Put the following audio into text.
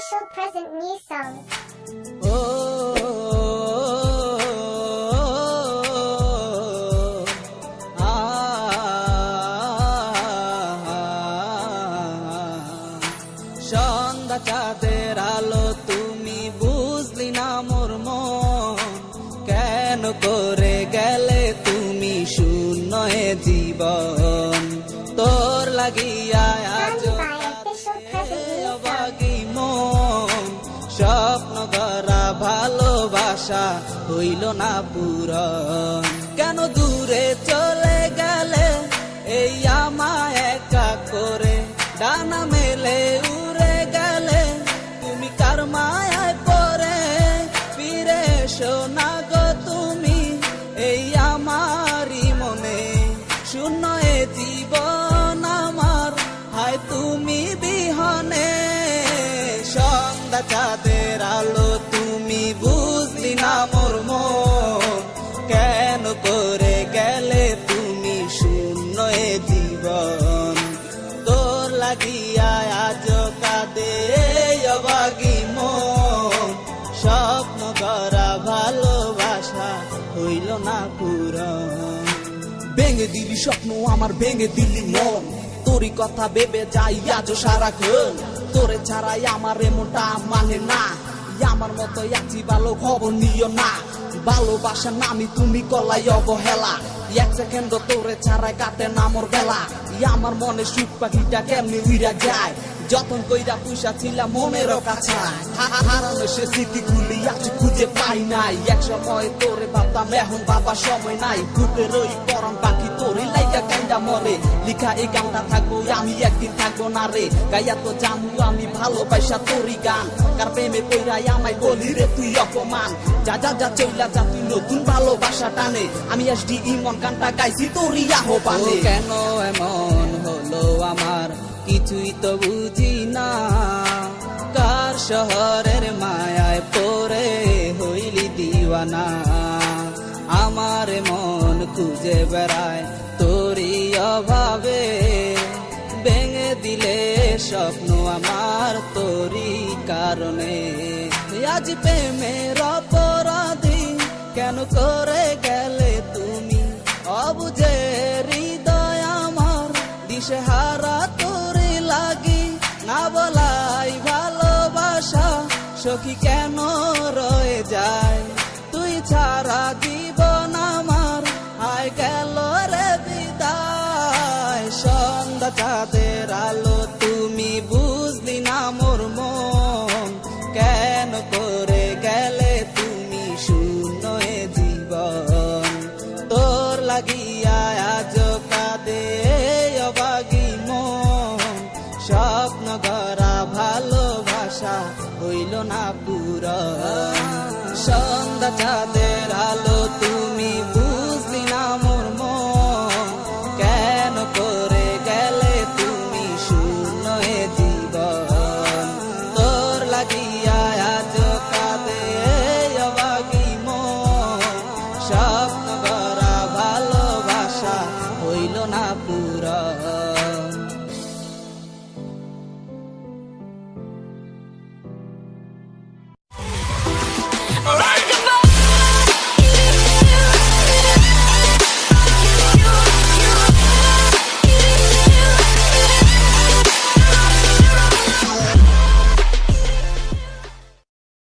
official present new song. সন্ধ্যা চাঁদের আলো তুমি বুঝলি না মোর মন কেন করে গেলে তুমি শূন্য জীবন তোর লাগিয়া ভালোবাসা হইল না পূরণ। কেন দূরে চলে গেলে এই আমায় একা করে? ডানা মেলে উড়ে গেলে তুমি কার মায়ায় পরে ফিরে এসো না গো তুমি এই আমারই মনে। শূন্য এ জীবন আমার, হায় তুমি বিহনে। সন্ধ্যা চাঁদের আলো তুমি বুঝলি না মোর মন। কেন করে গেলে তুমি শূন্য জীবন? তোর লাগিয়া আজ কাঁদে অবাগি মন। স্বপ্ন করা ভালোবাসা হইল না পুরন ভেঙে দিলি স্বপ্ন, আমার ভেঙে দিলি মন। তোরই কথা ভেবে যাই আজ সারাক্ষণ। তোরে ছাড়াই আমার এমনটা মানে না। আমার মতো আছি ভালো খবর নিও না। ভালোবাসা নামি তুমি কলাই অবহেলা। এক সেকেন্ড তোরে ছাড়াই কাটে না মোর বেলা। আমার মনে সুখ পাখিটা কেমনি উইরা যায়? যতন কইরা পুষা ছিলাম মনের কাছে। হারানো সে স্মৃতি গুলি আজ খুঁজে পাই নাই। এক সময় তোরে ভাবতাম, এখন বাবা সময় নাই। বুকের ওই গরম পাখি তোরে লাইকা কাইন্দা মরে। লিখা এই গানটা থাকব, আমি একদিন থাকব না রে। গাইয়া তো জানু আমি ভালোবাসা তোরই গান। কার প্রেমে কইরাই আমায় বলি রে, তুই অপমান। যা যা যা চইলা যা, তুই নতুন ভালোবাসা টানে। আমি এসডি ইমন গানটা গাইছি তোরই আহ্বানে। কেন এমন হলো আমার? কিছুই তো বুঝি না। কার শহরের মায়ায় পড়ে হইলি দিওয়ানা? আমার মন খুঁজে বেড়ায় তোরই অভাবে। ভেঙে দিলে স্বপ্ন আমার তোরই কারণে। আজ প্রেমের অপরাধী কেন করে গেলে বলাই ভালোবাসা সখী কেন রয়ে যায়? তুই ছাড়া জীবন আমার আয় গেল রে বিদায়। সন্ধ্যা চাঁদের আলো, তুমি বুঝলি না মোর মন। কেন করে গেলে তুমি শূন্য জীবন? তোর লাগিয়া আজ কাঁদে হইল না পুরা। সন্ধ্যা চাঁদের আলো, তুমি বুঝলি না মোর কেন করে গেলে তুমি শূন্য এ জীবন? তোর লাগিয়া আজ কাঁদে অবাগি মন। স্বপ্ন করা ভালোবাসা হইল না পুরা।